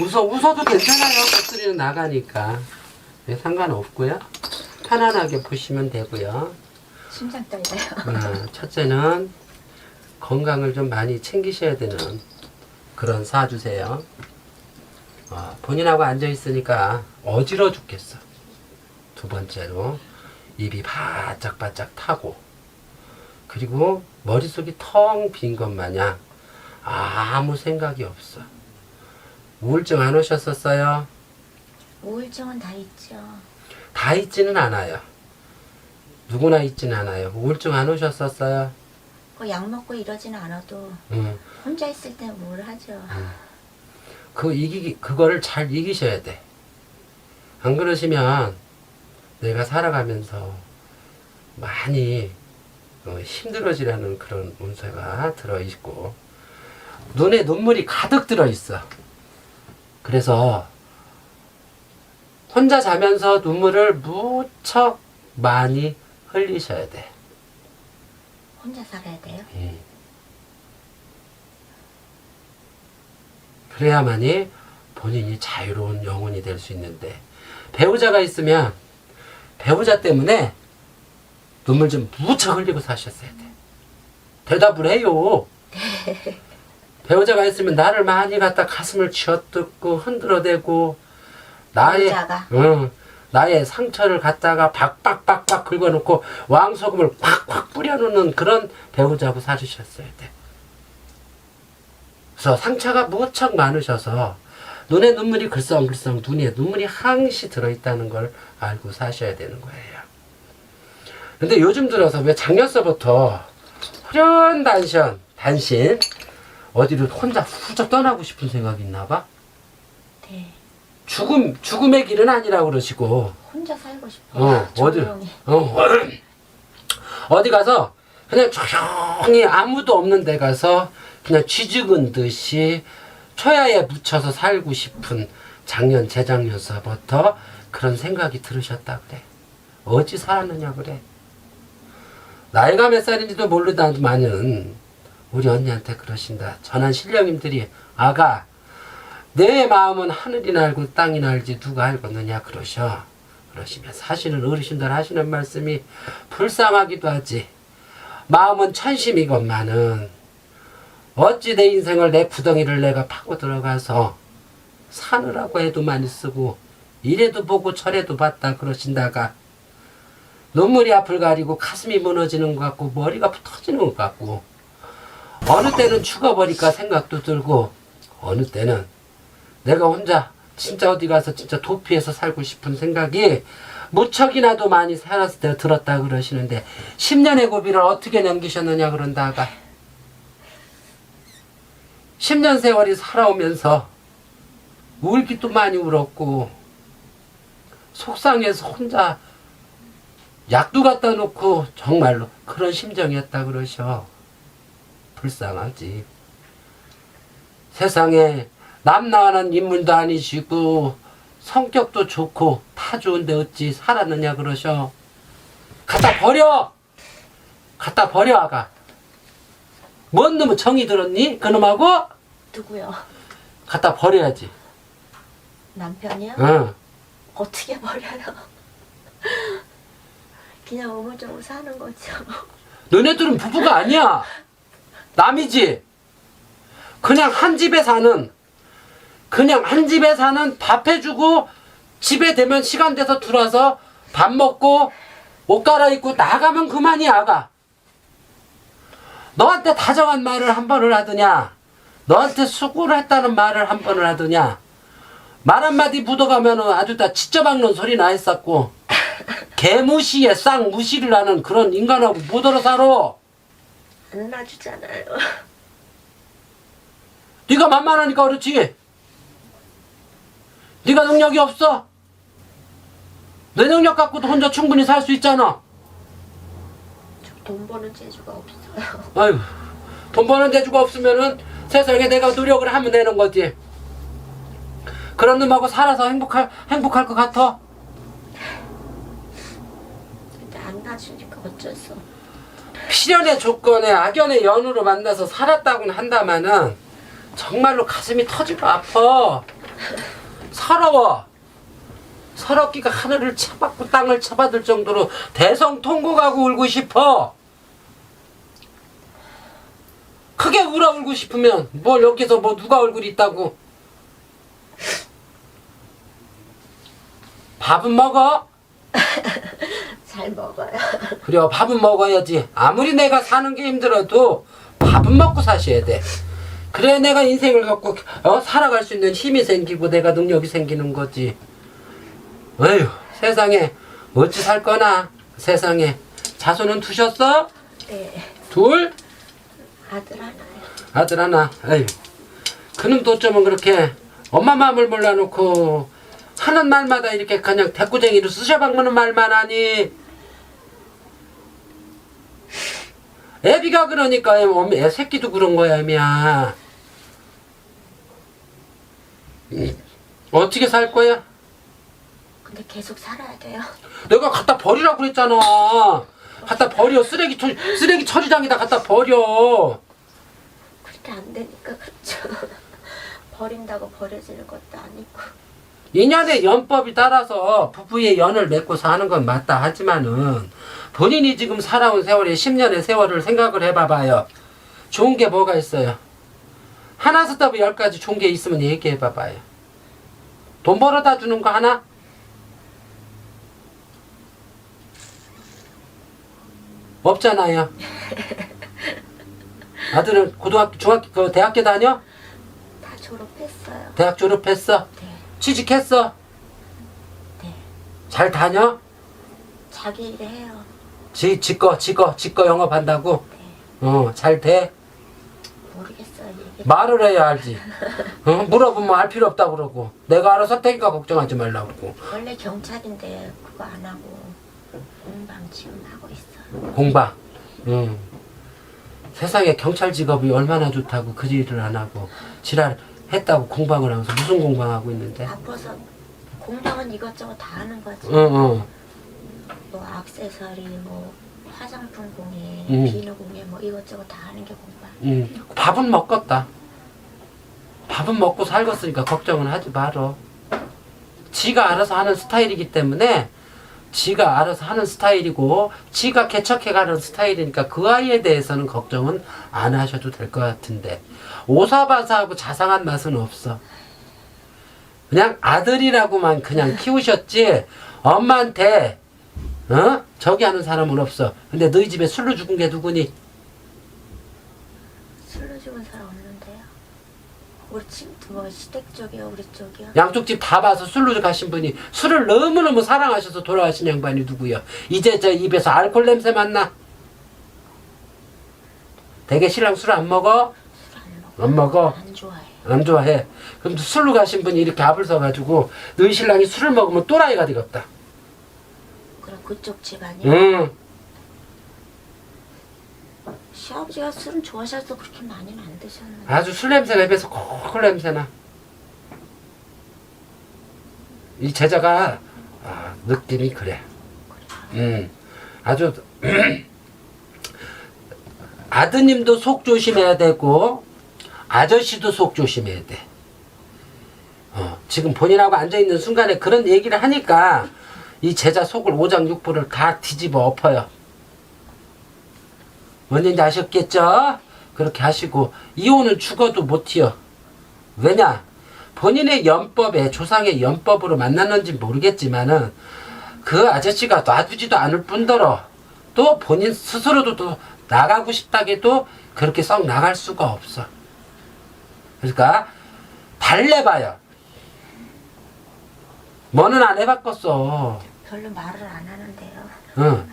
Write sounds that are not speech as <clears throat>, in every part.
웃어 웃어도 괜찮아요. 목소리는 나가니까 네, 상관없고요. 편안하게 보시면 되고요. 심장 떨려요. 어, 첫째는 건강을 좀 많이 챙기셔야 되는 그런 사주세요. 어, 본인하고 앉아 있으니까 어지러 죽겠어. 두 번째로 입이 바짝바짝 타고 그리고 머릿속이 텅 빈 것 마냥 아무 생각이 없어. 우울증 안 오셨었어요? 우울증은 다 있죠. 다 있지는 않아요. 누구나 있지는 않아요. 우울증 안 오셨었어요? 그약 먹고 이러지는 않아도 응. 혼자 있을 때 뭘 하죠. 그 이기 그거를 잘 이기셔야 돼. 안 그러시면 내가 살아가면서 많이 어, 힘들어지라는 그런 운세가 들어 있고 눈에 눈물이 가득 들어 있어. 그래서 혼자 자면서 눈물을 무척 많이 흘리셔야 돼. 혼자 살아야 돼요. 음. 그래야만이 본인이 자유로운 영혼이 될 수 있는데 배우자가 있으면 배우자 때문에 눈물 좀 무척 흘리고 사셨어야 돼. 대답을 해요. <laughs> 배우자가 있으면 나를 많이 갖다 가슴을 쥐어뜯고 흔들어대고 나의? 응, 나의 상처를 갖다가 박박박박 긁어놓고 왕소금을 콱콱 뿌려놓는 그런 배우자고 살으셨어야 돼. 그래서 상처가 무척 많으셔서 눈에 눈물이 글썽글썽 눈에 눈물이 항시 들어있다는 걸 알고 사셔야 되는 거예요. 근데 요즘 들어서 왜 작년서부터 후련 단신, 단신 어디로 혼자 훌쩍 떠나고 싶은 생각이 있나 봐? 네. 죽음, 죽음의 길은 아니라고 그러시고 혼자 살고 싶어요. 어, 어디, 조용히. 어, 어디 가서 그냥 조용히 아무도 없는 데 가서 그냥 쥐죽은 듯이 초야에 묻혀서 살고 싶은 작년, 재작년서부터 그런 생각이 들으셨다 그래. 어찌 살았느냐 그래. 나이가 몇 살인지도 모르다마는 우리 언니한테 그러신다. 전한 신령님들이 아가 내 마음은 하늘이 날고 땅이 날지 누가 알겠느냐 그러셔. 그러시면 사실은 어르신들 하시는 말씀이 불쌍하기도 하지. 마음은 천심이건만은 어찌 내 인생을 내 구덩이를 내가 파고 들어가서 사느라고 해도 많이 쓰고 이래도 보고 저래도 봤다 그러신다가 눈물이 앞을 가리고 가슴이 무너지는 것 같고 머리가 터지는 것 같고 어느 때는 죽어버릴까 생각도 들고 어느 때는 내가 혼자 진짜 어디 가서 진짜 도피해서 살고 싶은 생각이 무척이나도 많이 살았을 때 들었다 그러시는데 10년의 고비를 어떻게 넘기셨느냐 그런다가. 10년 세월이 살아오면서 울기도 많이 울었고 속상해서 혼자 약도 갖다 놓고 정말로 그런 심정이었다 그러셔 불쌍하지 세상에 남나하는 인물도 아니시고 성격도 좋고 다 좋은데 어찌 살았느냐 그러셔. 갖다 버려! 갖다 버려 아가. 뭔 놈의 정이 들었니? 그놈하고? 누구요? 갖다 버려야지. 남편이요? 응. 어떻게 버려요? <laughs> 그냥 우물쭈물 사는 거죠. 너네들은 부부가 아니야 남이지. 그냥 한 집에 사는 그냥 한 집에 사는 밥 해주고 집에 되면 시간 돼서 들어와서 밥 먹고 옷 갈아입고 나가면 그만이야 아가. 너한테 다정한 말을 한 번을 하더냐? 너한테 수고를 했다는 말을 한 번을 하더냐? 말 한마디 묻어가면 아주 다 지져박는 소리 나 했었고 <laughs> 개무시에 쌍 무시를 하는 그런 인간하고 못 얼어 살아 안 놔주잖아요. <laughs> 네가 만만하니까 그렇지. 네가 능력이 없어. 내 능력 갖고도 혼자 충분히 살 수 있잖아. 저 돈 버는 재주가 없어요. <laughs> 아유, 돈 버는 재주가 없으면은 세상에 내가 노력을 하면 되는 거지. 그런 놈하고 살아서 행복할 행복할 것 같아. 근데 안 놔주니까 어쩔 수 없어. 필연의 조건에 악연의 연으로 만나서 살았다고는 한다마는 정말로 가슴이 터지고 아파. 서러워. 서럽기가 하늘을 쳐받고 땅을 쳐받을 정도로 대성통곡하고 울고 싶어. 크게 울어 울고 싶으면 뭘 여기서 뭐 누가 얼굴이 있다고. 밥은 먹어? 잘 먹어요. <laughs> 그래 밥은 먹어야지 아무리 내가 사는 게 힘들어도 밥은 먹고 사셔야 돼 그래 내가 인생을 갖고 어, 살아갈 수 있는 힘이 생기고 내가 능력이 생기는 거지 어휴 세상에 어찌 살 거나 세상에 자손은 두셨어? 네. 둘? 아들 하나요. 아들 하나 에휴 그놈도 어쩌면 그렇게 엄마 마음을 몰라놓고 하는 말마다 이렇게 그냥 대꾸쟁이로 쑤셔박는 말만 하니 애비가 그러니까 애, 애 새끼도 그런 거야 애미야 음, 어떻게 살 거야? 근데 계속 살아야 돼요. 내가 갖다 버리라고 그랬잖아 갖다 버려 쓰레기 처, 쓰레기 처리장에다 갖다 버려 그렇게 안 되니까 그렇죠. 버린다고 버려지는 것도 아니고. 인연의 연법이 따라서 부부의 연을 맺고 사는 건 맞다 하지만은 본인이 지금 살아온 세월이 10년의 세월을 생각을 해봐봐요. 좋은 게 뭐가 있어요? 하나 스톱이 열 가지 좋은 게 있으면 얘기해봐봐요. 돈 벌어다 주는 거 하나? 없잖아요. <laughs> 아들은 고등학교, 중학교, 그 대학교 다녀? 다 졸업했어요. 대학 졸업했어? 네. 취직했어? 네. 잘 다녀? 자기 일 해요. 지, 지꺼, 지꺼, 지꺼 영업한다고? 네. 어, 잘 돼? 모르겠어요. 얘기. 말을 해야 알지. <laughs> 어? 물어보면 알 필요 없다고 그러고. 내가 알아서 할 테니까 걱정하지 말라고. 그러고. 원래 경찰인데 그거 안 하고 공방 지금 하고 있어요. 공방. 응. 세상에 경찰 직업이 얼마나 좋다고 그 일을 안 하고 지랄 했다고 공방을 하면서 무슨 공방하고 있는데? 아파서 공방은 이것저것 다 하는 거지. 응, 응. 뭐 액세서리, 뭐 화장품 공예, 음. 비누 공예, 뭐 이것저것 다 하는 게 공방. 응. 밥은 먹겠다. 밥은 먹고 살겠으니까 걱정은 하지 말어. 지가 알아서 하는 스타일이기 때문에 지가 알아서 하는 스타일이고 지가 개척해가는 스타일이니까 그 아이에 대해서는 걱정은 안 하셔도 될 것 같은데 오사바사하고 자상한 맛은 없어. 그냥 아들이라고만 그냥 <laughs> 키우셨지 엄마한테 어 저기 하는 사람은 없어. 근데 너희 집에 술로 죽은 게 누구니? 술로 죽은 사람 없는데요. 우리 집뭐 시댁 쪽이요, 우리 쪽이요. 양쪽 집 다 봐서 술로 가신 분이 술을 너무너무 사랑하셔서 돌아가신 양반이 누구야? 이제 저 입에서 알코올 냄새 맡나? 대개 신랑 술 안 먹어? 술안 먹어. 안 좋아해. 안 좋아해. 그럼 술로 가신 분이 이렇게 압을 써가지고 너희 신랑이 술을 먹으면 또라이가 되겠다. 그쪽 집안이 응. 시아버지가 술은 좋아하셔서 그렇게 많이는 안 드셨는데. 아주 술 냄새가 입에서 콜콜 냄새나. 이 제자가 아, 느낌이 그래. 음, 아주 <clears throat> 아드님도 속 조심해야 되고 아저씨도 속 조심해야 돼. 어, 지금 본인하고 앉아 있는 순간에 그런 얘기를 하니까 이 제자 속을 오장육부를 다 뒤집어 엎어요. 뭔지 아셨겠죠? 그렇게 하시고 이혼은 죽어도 못 튀어. 왜냐? 본인의 연법에 조상의 연법으로 만났는지 모르겠지만은 그 아저씨가 놔두지도 않을 뿐더러 또 본인 스스로도 또 나가고 싶다게도 그렇게 썩 나갈 수가 없어. 그러니까 달래봐요. 뭐는 안 해봤겠어. 별로 말을 안 하는데요. 응.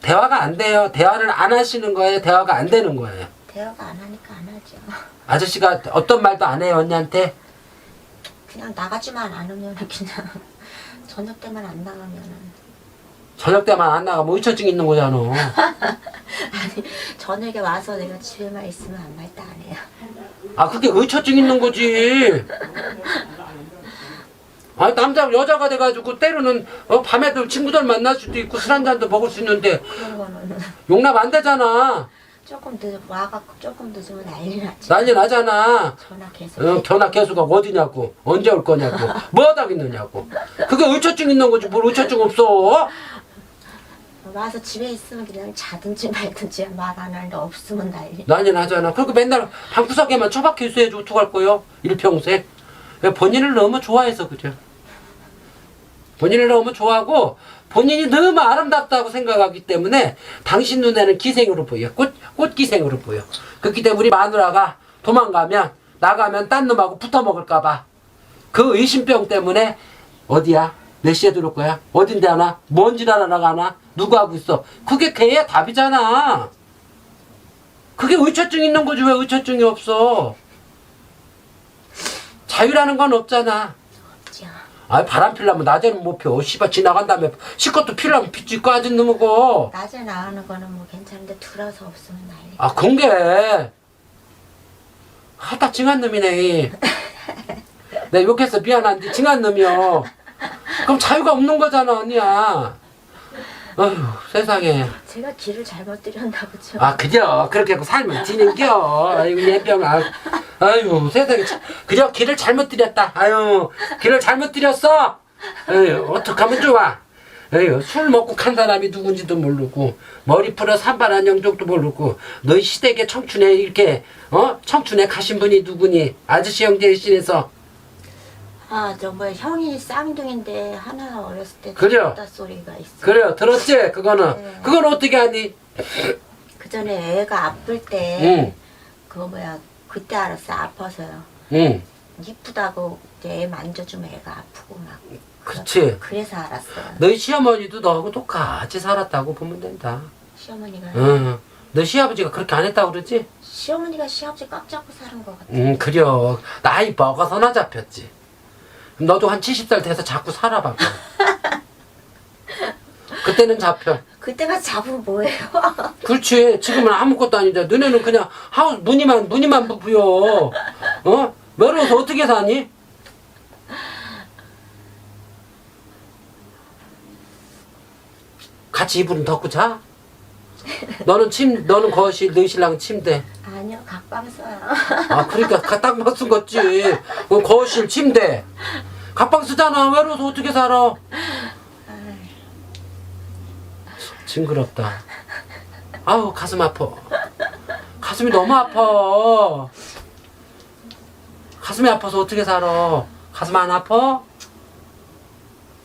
대화가 안 돼요. 대화를 안 하시는 거예요. 대화가 안 되는 거예요. 대화가 안 하니까 안 하죠. 아저씨가 어떤 말도 안 해요 언니한테. 그냥 나가지만 않으면 그냥 <laughs> 저녁 때만 안 나가면은 저녁 때만 안 나가면 의처증 있는 거잖아. <laughs> 아니 저녁에 와서 내가 집에만 있으면 아무 말도 안 해요. 아 그게 의처증 있는 거지. <laughs> 아니 남자 여자가 돼가지고 때로는 어, 밤에도 친구들 만날 수도 있고 술 한 잔도 먹을 수 있는데 그런 거는 용납 안 되잖아. 조금 늦 와갖고 조금 늦으면 난리 났지. 난리 나잖아. 전화 계속. 어, 전화 개수가 어디냐고 언제 올 거냐고 뭐 하다겠느냐고 그게 의처증 있는 거지 뭘 의처증 없어 와서 집에 있으면 그냥 자든지 말든지 말안 하는데 없으면 난리. 난리 나잖아 그리고 맨날 방구석에만 처박혀 있어야지 어떡할 거요 일평생 왜 본인을 너무 좋아해서 그래 본인을 너무 좋아하고 본인이 너무 아름답다고 생각하기 때문에 당신 눈에는 기생으로 보여 꽃, 꽃기생으로 보여 그렇기 때문에 우리 마누라가 도망가면 나가면 딴 놈하고 붙어 먹을까봐 그 의심병 때문에 어디야? 몇 시에 들어올 거야? 어딘데 하나? 뭔지 하나 나가나? 누구 하고 있어? 그게 걔의 답이잖아. 그게 의처증 있는 거지 왜 의처증이 없어? 자유라는 건 없잖아. 아 바람 피려면 낮에는 못 펴. 씨발 지나간 다음에 시컷도 피려면 피지 까진 놈이고. 낮에 나가는 거는 뭐 괜찮은데 들어서 없으면 난리. 아 공개. 하다 징한 놈이네. <laughs> 내 욕해서 미안한데 징한 놈이요. 그럼 자유가 없는 거잖아 언니야. 어휴 세상에. 제가 길을 잘못 들였나 보죠. 아 그죠? 그렇게 하고 살면 지는겨? 아이고 예병 아. 아유 세상에. 참, 그저 길을 잘못 들였다. 아유 길을 잘못 들였어? 에휴 어떡하면 좋아? 에휴 술 먹고 간 사람이 누군지도 모르고 머리 풀어 산발한 영적도 모르고 너희 시댁의 청춘에 이렇게 어? 청춘에 가신 분이 누구니? 아저씨 형제 신에서 아, 저뭐 형이 쌍둥이인데 하나 어렸을 때 그죠? 죽었다 소리가 있어. 그래요 들었지 그거는 네. 그건 어떻게 하니 그 전에 애가 아플 때 응. 그거 뭐야 그때 알았어 아파서요. 응 이쁘다고 이제 애 만져주면 애가 아프고 막. 그렇지 그래서 알았어요. 너희 시어머니도 너하고 똑같이 살았다고 보면 된다 시어머니가 응. 너 시아버지가 그렇게 안 했다고 그러지? 시어머니가 시아버지 꽉 잡고 사는 것 같아. 응, 그려. 나이 먹어서나 잡혔지. 그럼 너도 한 70살 돼서 자꾸 살아봐. 그때는 잡혀. 그때가 잡으면 뭐예요? <laughs> 그렇지. 지금은 아무것도 아닌데. 너네는 그냥 하우 무늬만, 무늬만 부여. 어? 외로워서 어떻게 사니? 같이 이불은 덮고 자? 너는 침, 너는 거실, 너희 신랑은 침대. 아니요 각방 써요. 아 그러니까 가- 딱 맞춘 거지 그 거실 침대 갑방 쓰잖아 외로워서 어떻게 살아 징그럽다 아우 가슴 아파 가슴이 너무 아파 가슴이 아파서 어떻게 살아 가슴 안 아파?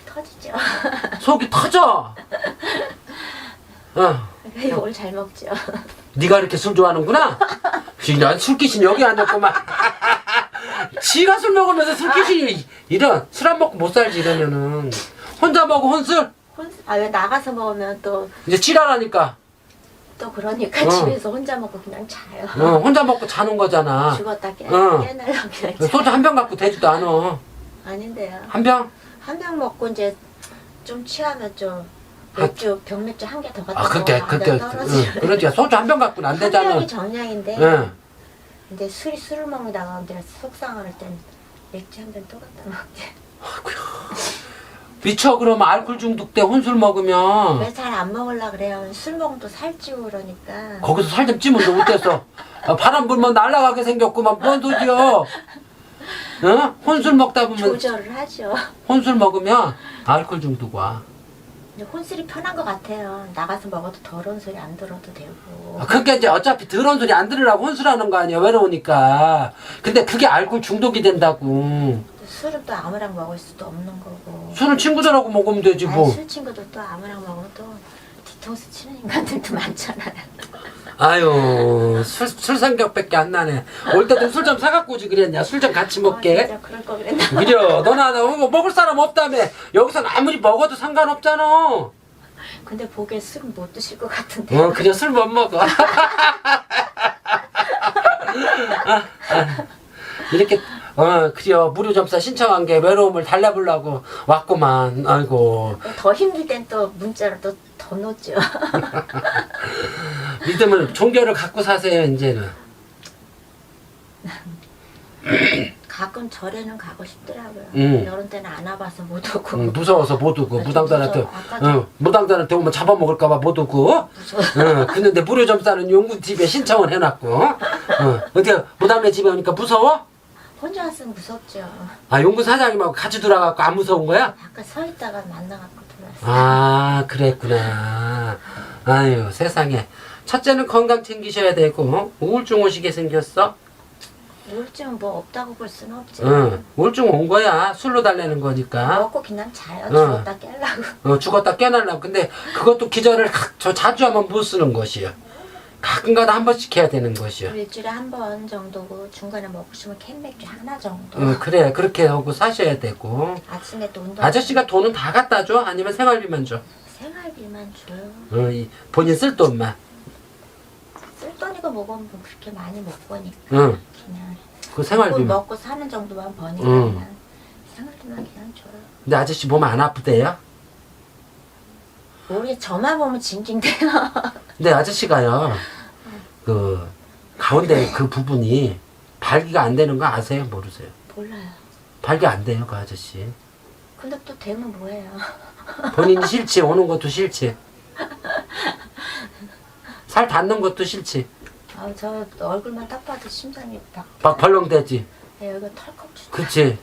터지죠. 속이 터져 어. 이걸 잘 먹죠. <laughs> 네가 이렇게 술 좋아하는구나. 진짜 술귀신 여기 앉았구만. 지가 술 먹으면서 술귀신이 이런 술 안 먹고 못 살지 이러면은 혼자 먹고 혼술 아 왜 나가서 먹으면 또 또 이제 지랄하니까 그러니까 어. 집에서 혼자 먹고 그냥 자요. 어, 혼자 먹고 자는 거잖아. 죽었다 깨 어. 깨날라 그냥 자. 소주 한 병 갖고 되지도 않아. 아닌데요. 한 병? 한 병 먹고 이제 좀 취하면 좀 아. 맥주 병맥주 한 개 더 갖다 아 그때 먹으면 그때 떨어지죠. 응, 그러지 소주 한 병 갖고는 안 되잖아. 한 병이 정량인데 응. 근데 술이 술을 먹다가 내가 속상할 땐 맥주 한병또 갖다 먹게. 미쳐 그러면 알코올 중독 때 혼술 먹으면 왜 잘 안 먹으려 그래요. 술 먹으면 또 살찌고 그러니까. 거기서 살 좀 찌면 너 어땠어? 아, 바람 불면 날아가게 생겼구만 뭔 소리야? 어? 혼술 먹다 보면 조절을 하죠. 혼술 먹으면 알코올 중독 와. 혼술이 편한 것 같아요. 나가서 먹어도 더러운 소리 안 들어도 되고. 아, 그게 이제 어차피 더러운 소리 안 들으라고 혼술하는 거 아니야 외로우니까. 근데 그게 알코올 중독이 된다고. 술은 또 아무랑 먹을 수도 없는 거고. 술은 친구들하고 먹으면 되지 아니, 뭐. 술 친구들 또 아무랑 또 뒤통수 치는 인간들도 많잖아요. 아유 술, 술 생각밖에 안 나네. 올 때도 술 좀 사갖고 오지 그랬냐. 술 좀 같이 아, 먹게. 진짜 그럴 거 그랬나? 그려 너나 나뭐 먹을 사람 없다며. 여기선 아무리 먹어도 상관없잖아. 근데 보기에 술은 못 드실 것 같은데. 어, 그냥 술못 먹어. <laughs> 아, 아, 이렇게, 어, 그래요. 무료 점사 신청한 게 외로움을 달래보려고 왔구만. 아이고. 더 힘들 땐 또 문자로 또 더 놓죠. 믿음을, 종교를 갖고 사세요, 이제는. 가끔 절에는 가고 싶더라고요. 음. 이런 때는 안 와봐서 못 오고 응, 무서워서 못 오고 아, 무서워. 아까 응, 무당들한테 오면 잡아먹을까봐 못 오고. 응, 근데 무료 점사는 용군 집에 신청을 해놨고 응, 어디 무당네 집에 오니까 무서워? 혼자 왔으면 무섭죠. 아 용군 사장님하고 같이 돌아가고 안 무서운 거야? 아까 서 있다가 만나갖고. 아 그랬구나 아유 세상에 첫째는 건강 챙기셔야 되고 우울증 오시게 생겼어 우울증 뭐 없다고 볼 수는 없지. 응 우울증 온 거야 술로 달래는 거니까 먹고 그냥 자요. 응. 죽었다 깨려고. 어, 죽었다 깨달라고 근데 그것도 기절을 가- 저 자주 하면 못 쓰는 것이요 가끔가다 한 번씩 해야 되는 것이요 일주일에 한 번 정도고 중간에 먹고 싶으면 캔맥주 하나 정도. 어, 그래 그렇게 하고 사셔야 되고 아침에 또 운동. 아저씨가 돈은 다 갖다 줘? 아니면 생활비만 줘? 생활비만 줘요. 어, 이 본인 쓸 돈만 쓸돈이가 뭐고 뭐 그렇게 많이 못 버니까 응. 그냥 그 먹고, 생활비만 먹고 사는 정도만 버니까 응. 그냥 생활비만 그냥 줘요. 근데 아저씨 몸 안 아프대요? 우리 저만 보면 징징대요. 근데 아저씨가요 그 가운데 그 부분이 발기가 안 되는 거 아세요? 모르세요? 몰라요. 발기 안 돼요 그 아저씨 근데 또 되면 뭐해요? 본인이 싫지 오는 것도 싫지 살 닿는 것도 싫지 아, 저 얼굴만 딱 봐도 심장이 막 막 벌렁대지 내 얼굴 털컥 주. 그치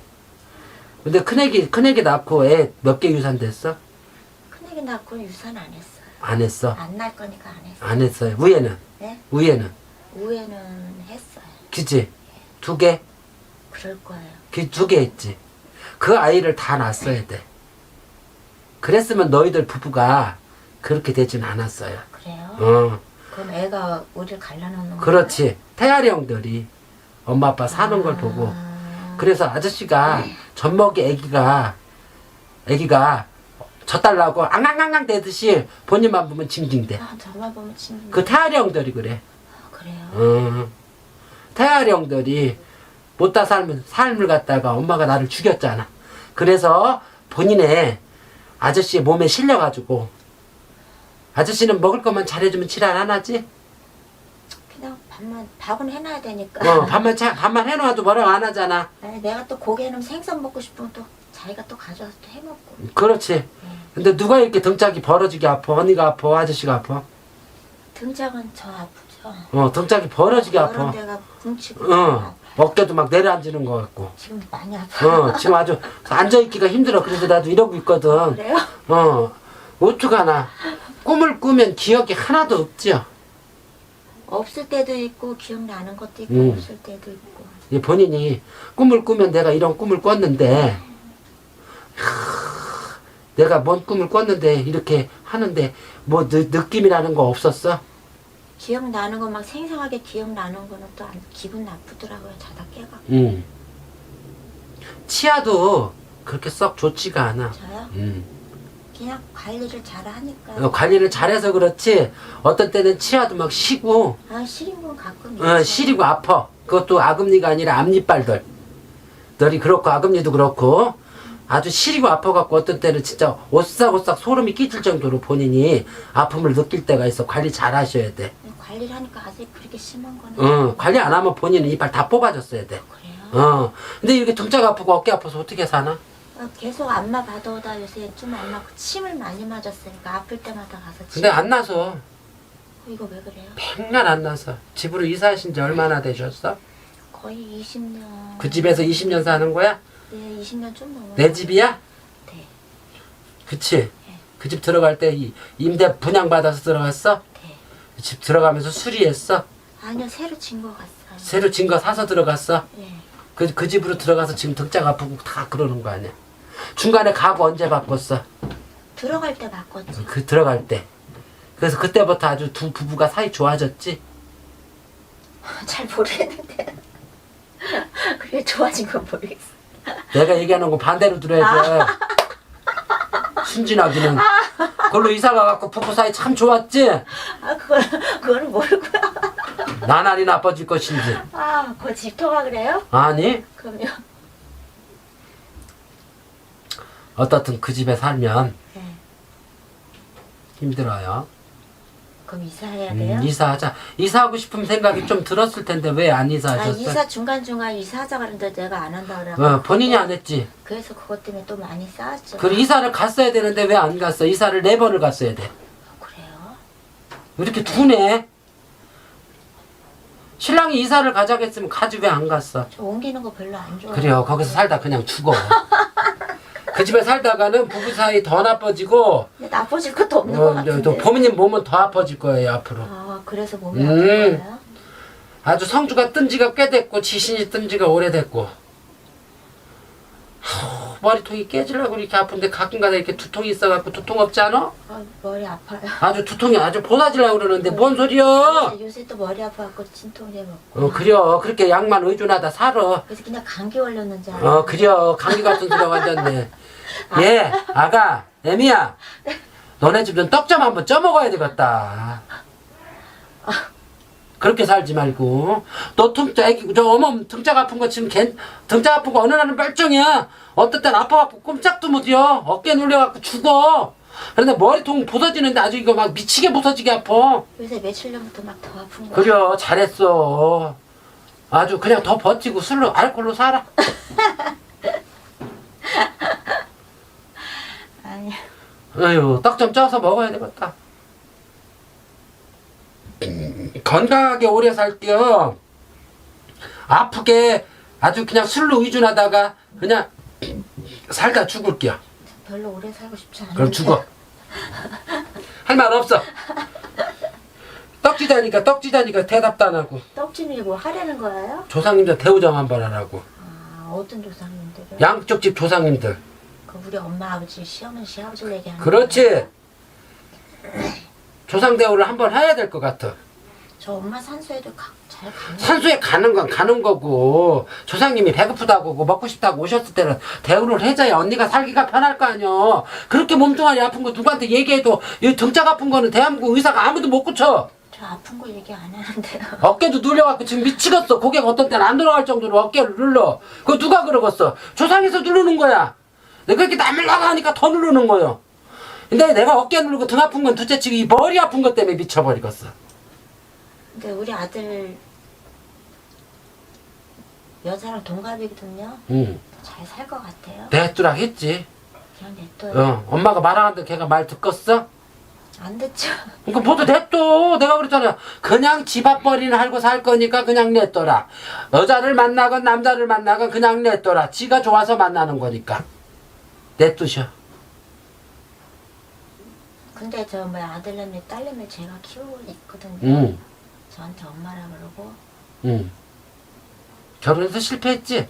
근데 큰애기 큰애기 낳고 애 몇 개 유산됐어? 큰애기 낳고 유산 안 했어요. 안 했어 안 날 거니까 안 했어요. 안 했어요 위에는 네? 위에는 우에는 했어요. 그치 두 개? 그럴 거예요. 그 두 개 했지 그 아이를 다 낳았어야 돼 그랬으면 너희들 부부가 그렇게 되진 않았어요 그래요? 어 그럼 애가 우리를 갈라놓는 거예요? 그렇지 태아령들이 엄마 아빠 사는 걸 보고 아, 그래서 아저씨가 젖먹이 애기가 애기가 젖달라고 앙앙앙앙 대듯이 본인만 보면 징징대 아, 저만 보면 침. 그 태아령들이 그래 그래요? 어. 태아령들이 못다 살면 삶을 갖다가 엄마가 나를 죽였잖아 그래서 본인의 아저씨의 몸에 실려가지고 아저씨는 먹을 것만 잘해주면 안 하지? 그냥 밥만 밥은 해놔야 되니까. 어, 밥만, 차, 밥만 해놔도 뭐라고 안 하잖아 아니, 내가 또 고기 해놓으면 생선 먹고 싶으면 또 자기가 또 가져와서 또 해먹고. 그렇지 근데 누가 이렇게 등짝이 벌어지게 아파 언니가 아파 아저씨가 아파 등짝은 저 아프죠. 어 등짝이 벌어지게 아파 데가 뭉치고. 어 어깨도 막 내려앉는 것 같고 지금 많이 아파. 어 지금 아주 앉아있기가 힘들어 그래서 나도 이러고 있거든 그래요? 어 어떡하나 꿈을 꾸면 기억이 하나도 없지요 없을 때도 있고 기억나는 것도 있고 음. 없을 때도 있고. 이 본인이 꿈을 꾸면 내가 이런 꿈을 꿨는데 하, 내가 뭔 꿈을 꿨는데 이렇게 하는데 뭐 느, 느낌이라는 거 없었어? 기억나는 거 막 생생하게 기억나는 거는 또 안- 기분 나쁘더라고요. 자다 깨가. 응 치아도 그렇게 썩 좋지가 않아 저요? 응. 그냥 관리를 잘 하니까. 어, 관리를 잘해서 그렇지 어떤 때는 치아도 막 시고 아 시린 건 가끔 어. 시리고 아파 그것도 아금니가 아니라 앞니빨들 널이 그렇고 아금니도 그렇고 아주 시리고 아파갖고 어떤 때는 진짜 오싹오싹 소름이 끼칠 정도로 본인이 아픔을 느낄 때가 있어 관리 잘 하셔야 돼 관리를 하니까 아직 그렇게 심한 거는 어, 관리 안 하면 본인은 이빨 다 뽑아줬어야 돼 그래요. 어. 근데 이렇게 등짝 아프고 어깨 아파서 어떻게 사나? 어, 계속 안마 받아오다 요새 좀 안 맞고 침을 많이 맞았으니까 아플 때마다 가서 침. 근데 안 나서 어, 이거 왜 그래요? 백날 안 나서 집으로 이사하신 지 얼마나 되셨어? 거의 20년. 그 집에서 20년 사는 거야? 네, 20년 좀 넘어요. 내 집이야? 네, 그치? 그집 들어갈 때 이- 임대 분양 받아서 들어갔어? 네. 그집 들어가면서 수리했어? 아니요, 새로 진 거 같아요. 새로 진 거 사서 들어갔어? 네. 그, 그 집으로 들어가서 지금 등짝 아프고 다 그러는 거 아니야? 중간에 가구 언제 바꿨어? 들어갈 때 바꿨죠. 그 들어갈 때. 그래서 그때부터 아주 두 부부가 사이 좋아졌지? 잘 모르겠는데. <laughs> 그게 좋아진 건 모르겠어. 내가 얘기하는 거 반대로 들어야 돼. 순진하기는. 그걸로 이사 가갖고 부부 사이 참 좋았지? 아, 그걸, 그거는 모르고요. 나날이 나빠질 것인지. 아, 그거 집터가 그래요? 아니, 그럼요. 어떻든 그 집에 살면 네. 힘들어요. 그럼 이사해야 돼요? 음, 이사하자. 이사하고 싶은 생각이 좀 들었을 텐데 왜 안 아 이사하셨어요? 이사 중간 중간 이사하자 그랬는데 내가 안 한다 그래고 어, 본인이 안 했지. 그래서 그것 때문에 또 많이 쌓았죠. 그 이사를 갔어야 되는데 왜 안 갔어? 이사를 네 번을 갔어야 돼. 그래요? 왜 이렇게 둔해? 신랑이 이사를 가자고 했으면 가지 왜 안 갔어? 저 옮기는 거 별로 안 좋아해요. 그래요. 거기서 살다 그냥 죽어. <laughs> 그 집에 살다가는 부부 사이 더 나빠지고 나빠질 것도 없는 것 어, 같은데. 또 보미님 몸은 더 아파질 거예요 앞으로. 아 그래서 몸이 음. 아픈 거예요? 아주 성주가 뜬 지가 꽤 됐고 지신이 뜬 지가 오래됐고 하, 머리통이 깨지려고 이렇게 아픈데 가끔가다 이렇게 두통이 있어갖고 두통 없지 않아? 아, 머리 아파요. 아주 두통이 아주 보사지려고 그러는데 뭔 소리야? 요새, 요새 또 머리 아파갖고 진통제 먹고. 어 그려 그렇게 약만 의존하다 살아 그래서 그냥 감기 걸렸는지 알아요. 어 그려 감기 같은 소리가 완전네 예 아가 애미야 너네 집은 떡좀 한번 쪄 먹어야 되겠다 그렇게 살지 말고. 너 등짝 애기 저 어머 등짝 아픈 거 지금 걘 등짝 아픈 거 어느 날은 멀쩡이야. 어떨 땐 아파갖고 꼼짝도 못해요 어깨 눌려갖고 죽어. 그런데 머리통 부서지는데 아주 이거 막 미치게 부서지게 아파. 요새 며칠 전부터 막 더 아픈 거예요. 그려. 잘했어. 아주 그냥 더 버티고 술로 알코올로 살아. <laughs> 아니 아유 떡 좀 쪄서 먹어야 되겠다 건강하게 오래 살게요 아프게 아주 그냥 술로 의존하다가 그냥 살다 죽을게요 별로 오래 살고 싶지 않은데. 그럼 죽어 할 말 없어 떡지다니까 떡지다니까 대답도 안 하고 떡집이 뭐 하려는 거예요? 조상님들 대우장 한번 하라고 아 어떤 조상님들은? 양쪽 집 조상님들 그 우리 엄마 아버지 시어머니 시아버지 얘기하는 그렇지. 조상 대우를 한번 해야 될 것 같아. 저 엄마 산소에도 가, 잘 가는 산소에 가는 건 가는 거고 조상님이 배고프다고 고 먹고 싶다고 오셨을 때는 대우를 해줘야 언니가 살기가 편할 거 아니여. 그렇게 몸뚱아리 아픈 거 누구한테 얘기해도 이 등짝 아픈 거는 대한민국 의사가 아무도 못 고쳐. 저 아픈 거 얘기 안 하는데요. <laughs> 어깨도 눌려갖고 지금 미치겠어. 고개가 어떤 때는 안 돌아갈 정도로 어깨를 눌러. 그거 누가 그러겠어? 조상에서 누르는 거야. 내가 그렇게 남으려고 하니까 더 누르는 거요. 근데 내가 어깨 누르고 등 아픈 건 둘째 치고 이 머리 아픈 것 때문에 미쳐버리겠어. 근데 우리 아들 여자랑 동갑이거든요. 응. 잘 살 것 같아요. 대뚜락 했지. 그냥 냅둬요. 어, 엄마가 말하는데 걔가 말 듣겠어? 안 됐죠. 그러니까 모두 냅둬. 내가 그랬잖아. 그냥 집 앞벌이는 하고 살 거니까 그냥 냅둬라. 여자를 만나건 남자를 만나건 그냥 냅둬라. 지가 좋아서 만나는 거니까. 냅두셔. 근데 저 뭐 아들내미 딸내미 제가 키우고 있거든요. 응, 저한테 엄마라 그러고 응. 결혼해서 실패했지? 예.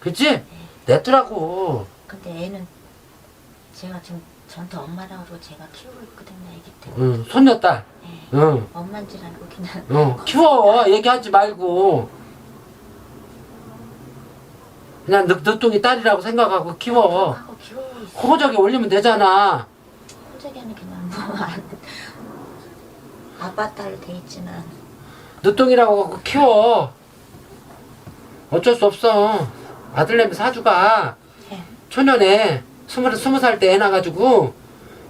그치? 냅두라고. 근데 애는 제가 지금 저한테 엄마라 그러고 제가 키우고 있거든요. 애기 때. 응, 손녀딸. 예. 응, 엄마인 줄 알고 그냥 응. <laughs> 키워. 얘기하지 말고. 그냥 늦, 늦둥이 딸이라고 생각하고 키워. 하고 키우고 있어. 호적에 올리면 되잖아. 호적에는 그냥 뭐 안, 아빠 딸로 돼 있지만 늦둥이라고 갖고 키워. 어쩔 수 없어. 아들내미 사주가 예. 초년에 스물 스무 살 때 애 낳아가지고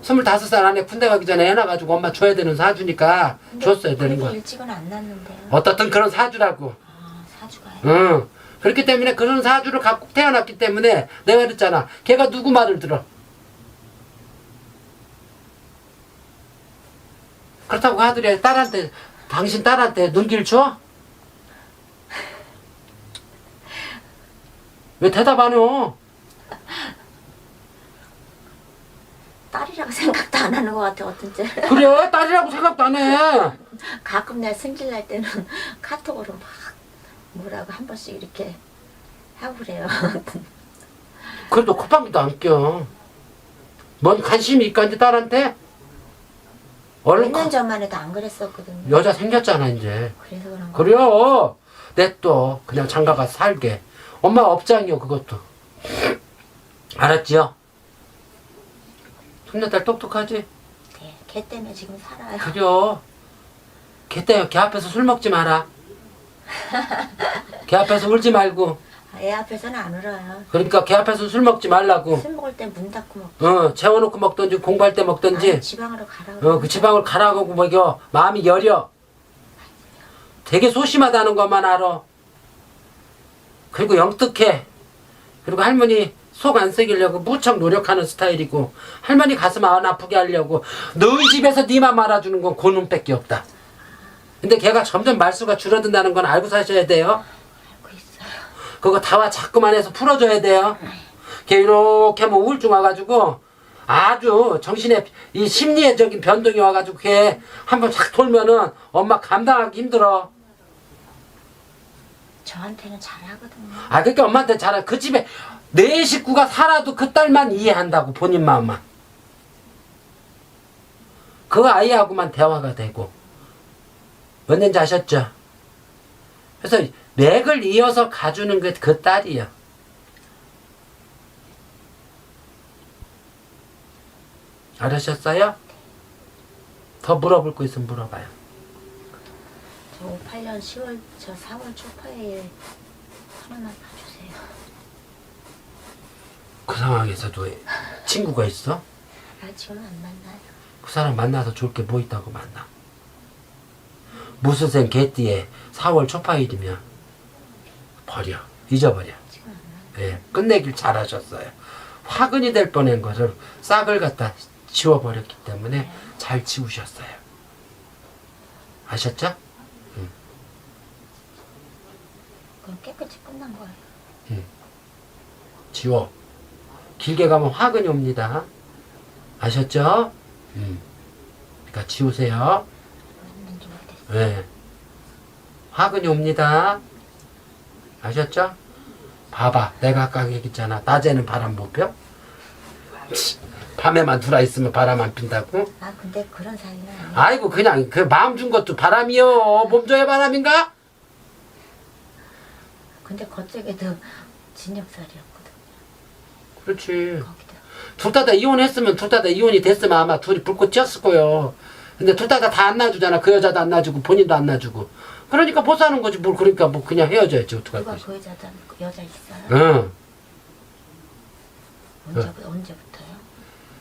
스물다섯 살 안에 군대 가기 전에 애 낳아가지고 엄마 줘야 되는 사주니까 줬어야 되는 거야. 일찍은 안 낳는데요. 어떻든 그런 사주라고. 아 사주가요. 응. 그렇기 때문에 그런 사주를 갖고 태어났기 때문에 내가 그랬잖아. 걔가 누구 말을 들어? 그렇다고 아들이 딸한테 당신 딸한테 눈길 줘? 왜 대답 안 해? 딸이라고 생각도 안 하는 것 같아 어떤 때. 그래 딸이라고 생각도 안 해. 가끔 내 승질 날 때는 <laughs> 카톡으로 막 뭐라고 한 번씩 이렇게 하고 그래요. <laughs> 그래도 콧방귀도 안 껴. 뭔 관심이 이제 딸한테? 얼른 몇년 커. 전만 해도 안 그랬었거든요. 여자 생겼잖아 이제. 그래서 그런 거. 그래요. 냅둬. 그냥 장가가 살게. 엄마 업장이요, 그것도. 알았지요? 손녀딸 똑똑하지? 네, 걔 때문에 지금 살아요. 그려. 걔 때문에 걔 앞에서 술 먹지 마라. 걔 앞에서 울지 말고. 애 앞에서는 안 울어요. 그러니까 걔 앞에서 술 먹지 말라고. 술 먹을 때 문 닫고 먹고. 어, 재워놓고 먹던지 공부할 때 먹던지. 아니, 지방으로 가라고. 어, 그 지방을 가라고 먹여. 마음이 여려. 되게 소심하다는 것만 알아. 그리고 영특해. 그리고 할머니 속안 새기려고 무척 노력하는 스타일이고 할머니 가슴 안 아프게 하려고 너희 집에서 니만 말아주는 건 고놈밖에 없다. 근데 걔가 점점 말수가 줄어든다는 건 알고 사셔야 돼요. 그거 다와 자꾸만 해서 풀어줘야 돼요. 걔 이렇게 하면 우울증 와가지고 아주 정신에 이 심리적인 변동이 와가지고 걔 한번 착 돌면은 엄마 감당하기 힘들어. 저한테는 잘하거든요. 아 그러니까 엄마한테 잘해. 그 집에 내 식구가 살아도 그 딸만 이해한다고 본인 마음만. 그 아이하고만 대화가 되고. 뭔지 아셨죠? 그래서 맥을 이어서 가주는 게그 딸이야. 알으셨어요? 더 물어볼 거 있으면 물어봐요. 저 58년 10월, 저 4월 초파에 하나만 봐주세요. 그 상황에서도 친구가 있어? 아, 지금 안 만나요. 그 사람 만나서 좋을 게 뭐 있다고 만나. 무슨 생 개띠에 4월 초파일이면 버려. 잊어버려. 예, 끝내길 잘하셨어요. 화근이 될 뻔한 것을 싹을 갖다 지워버렸기 때문에 잘 지우셨어요. 아셨죠? 그럼 깨끗이 끝난 거예요. 지워. 길게 가면 화근이 옵니다. 아셨죠? 음. 그러니까 지우세요. 예. 화근이 옵니다. 아셨죠? 봐봐. 내가 아까 얘기했잖아. 낮에는 바람 못 펴? 밤에만 들어 있으면 바람 안 핀다고? 아, 근데 그런 사이는. 아이고 그냥 그 마음 준 것도 바람이요. 몸조의 바람인가? 근데 그쪽에도 진역살이었거든. 그렇지. 거기도. 둘다 다 이혼했으면 둘 다 다 이혼이 됐으면 아마 둘이 불꽃 튀었을 거요. 근데 둘 다다다안 놔주잖아. 그 여자도 안 놔주고 본인도 안 놔주고. 그러니까 못 사는 거지. 뭘 그러니까 뭐 그냥 헤어져야지 어떡할 누가 거지. 그 여자다, 그 여자 있어요? 응. 언제, 언제부터요?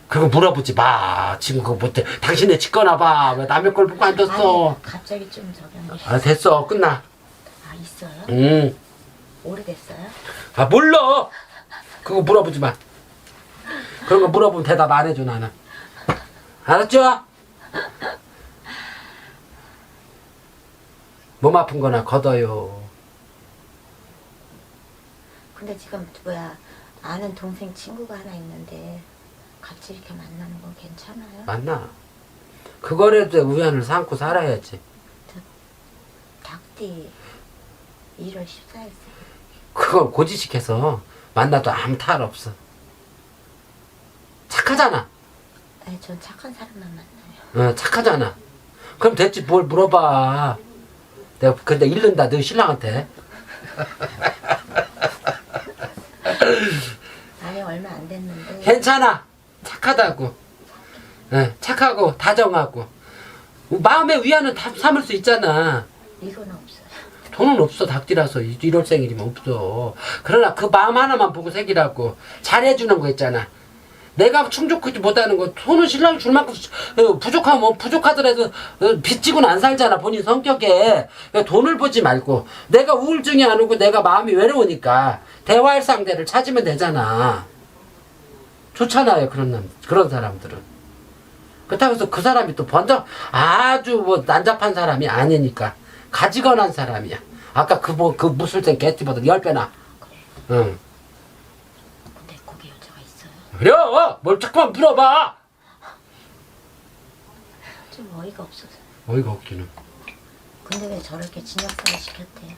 그거 물어보지 마. 지금 그거 못해. 당신네 짓거나 봐. 왜 남의 걸 보고 앉았어. 아니, 갑자기 좀 저기 아 됐어. 끝나. 아 있어요? 응. 오래됐어요? 아 몰라. 그거 물어보지 마. 그런 거 물어보면 대답 안 해줘 나는. 알았죠? 몸 아픈 거나 걷어요. 근데 지금 뭐야 아는 동생 친구가 하나 있는데 같이 이렇게 만나는 건 괜찮아요? 맞나? 그거라도 우연을 삼고 살아야지. 닭띠 1월 14일 그걸 고지식해서 만나도 아무 탈 없어. 착하잖아. 아니 전 착한 사람만 만나요 어, 착하잖아. 그럼 됐지 뭘 물어봐. 내가 근데 잃는다 너 신랑한테. 아니 얼마 안 됐는데 괜찮아. 착하다고. 예, 착하고 다정하고 마음의 위안은 다 삼을 수 있잖아. 이건 없어요 돈은 없어 닭띠라서 1월 생일이면 없어. 그러나 그 마음 하나만 보고 새기라고 잘해주는 거 있잖아. 내가 충족하지 못하는 거 돈은 신랑이 줄 만큼 어, 부족하면 뭐 부족하더라도 어, 빚지고는 안 살잖아 본인 성격에. 그러니까 돈을 보지 말고. 내가 우울증이 안 오고 내가 마음이 외로우니까 대화할 상대를 찾으면 되잖아. 좋잖아요 그런 남 그런 사람들은. 그렇다고 해서 그 사람이 또 번쩍 아주 뭐 난잡한 사람이 아니니까. 가지런한 사람이야. 아까 그, 뭐, 그 무술생 개띠보다 열 배나. 응 어요 그래 뭘 자꾸만 물어봐. 좀 어이가 없어서. 어이가 없기는. 근데 왜 저렇게 진역살을 시켰대?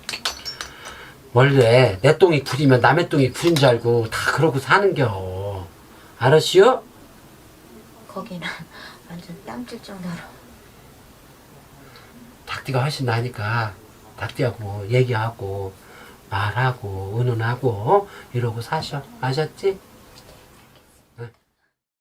원래 내 똥이 구리면 남의 똥이 구린 줄 알고 다 그러고 사는겨. 알았시오? 거기는 <laughs> 완전 땀줄 정도로. 닭띠가 훨씬 나니까 닭띠하고 뭐 얘기하고 말하고 의논하고 이러고 사셔. 아셨지?